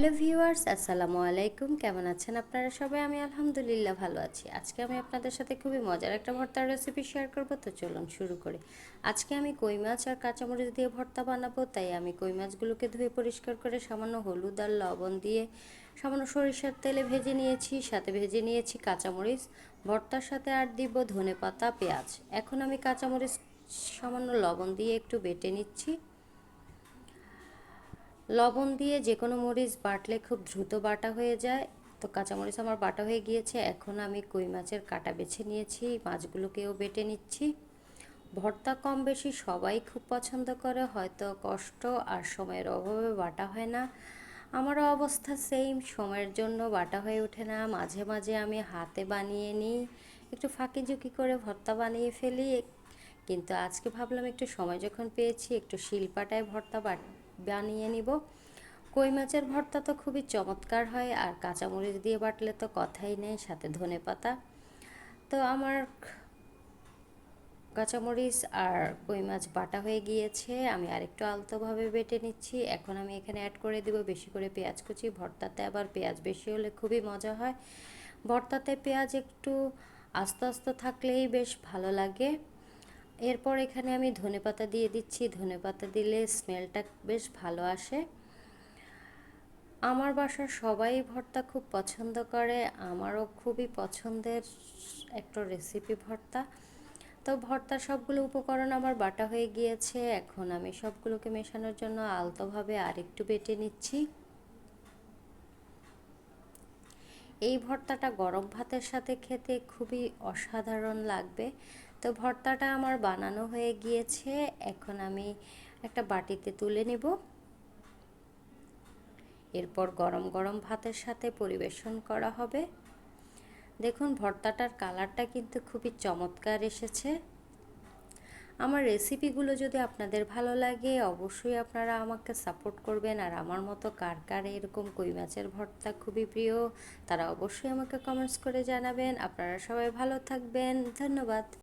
Hello viewers, আসসালামু আলাইকুম। কেমন আছেন আপনারা সবাই? আমি আলহামদুলিল্লাহ ভালো আছি। আজকে আমি আপনাদের সাথে খুবই মজার একটা ভর্তার রেসিপি শেয়ার করব। তো চলুন শুরু করে। আজকে আমি কই মাছ আর কাঁচামরিচ দিয়ে ভর্তা বানাবো। তাই আমি কই মাছগুলোকে ধুয়ে পরিষ্কার করে সামান্য হলুদ আর লবণ দিয়ে সামান্য সরিষার তেলে ভেজে নিয়েছি। সাথে ভেজে নিয়েছি কাঁচামরিচ। ভর্তার সাথে আর দিব ধনে পাতা পেঁয়াজ। এখন আমি কাঁচামরিচ সামান্য লবণ দিয়ে একটু বেটে নিচ্ছি। লবণ দিয়ে যে কোনো মরিচ বাটলে খুব দ্রুত বাটা হয়ে যায়। তো কাঁচামরিচ আমার বাটা হয়ে গিয়েছে। এখন আমি কই মাছের কাটা বেছে নিয়েছি, মাছগুলোকেও বেটে নিচ্ছি। ভর্তা কম বেশি সবাই খুব পছন্দ করে, হয়তো কষ্ট আর সময়ের অভাবে বাটা হয় না। আমারও অবস্থা সেম সময়ের জন্য বাটা হয়ে ওঠে না। মাঝে মাঝে আমি হাতে বানিয়ে নিই, একটু ফাঁকি ঝুঁকি করে ভর্তা বানিয়ে ফেলি। কিন্তু আজকে ভাবলাম একটু সময় যখন পেয়েছি, একটু শিলপাটায় ভর্তা বানিয়ে নিব। কই মাছের ভর্তা তো খুবই চমৎকার হয়, আর কাঁচামরিচ দিয়ে বাটলে তো কথাই নেই, সাথে ধনে পাতা। তো আমার কাঁচামরিচ আর কই মাছ বাটা হয়ে গিয়েছে, আমি আরেকটু আলতোভাবে বেটে নিচ্ছি। এখন আমি এখানে অ্যাড করে দিব বেশি করে পেঁয়াজ কুচি। ভর্তাতে আবার পেঁয়াজ বেশি হলে খুবই মজা হয়। ভর্তাতে পেঁয়াজ একটু আস্তে আস্তে থাকলেই বেশ ভালো লাগে। এরপর এখানে আমি ধনেপাতা দিয়ে দিচ্ছি। ধনেপাতা দিলে স্মেলটা বেশ ভালো আসে। আমার বাসার সবাই ভর্তা খুব পছন্দ করে। আমারও খুবই পছন্দের একটা রেসিপি ভর্তা। তো ভর্তা সবগুলো উপকরণ আমার বাটা হয়ে গিয়েছে। এখন আমি সবগুলোকে মেশানোর জন্য আলতোভাবে আরেকটু বেটে নিচ্ছি। এই ভর্তাটা গরম ভাতের সাথে খেতে খুবই অসাধারণ লাগবে। তো ভর্তাটা আমার বানানো হয়ে গিয়েছে। এখন আমি একটা বাটিতে তুলে নেব। এরপর গরম গরম ভাতের সাথে পরিবেশন করা হবে। দেখুন, ভর্তাটার কালারটা কিন্তু খুবই চমৎকার এসেছে। আমার রেসিপিগুলো যদি আপনাদের ভালো লাগে, অবশ্যই আপনারা আমাকে সাপোর্ট করবেন। আর আমার মতো কার কার এরকম কই মাছের ভর্তা খুবই প্রিয়, তারা অবশ্যই আমাকে কমেন্টস করে জানাবেন। আপনারা সবাই ভালো থাকবেন। ধন্যবাদ।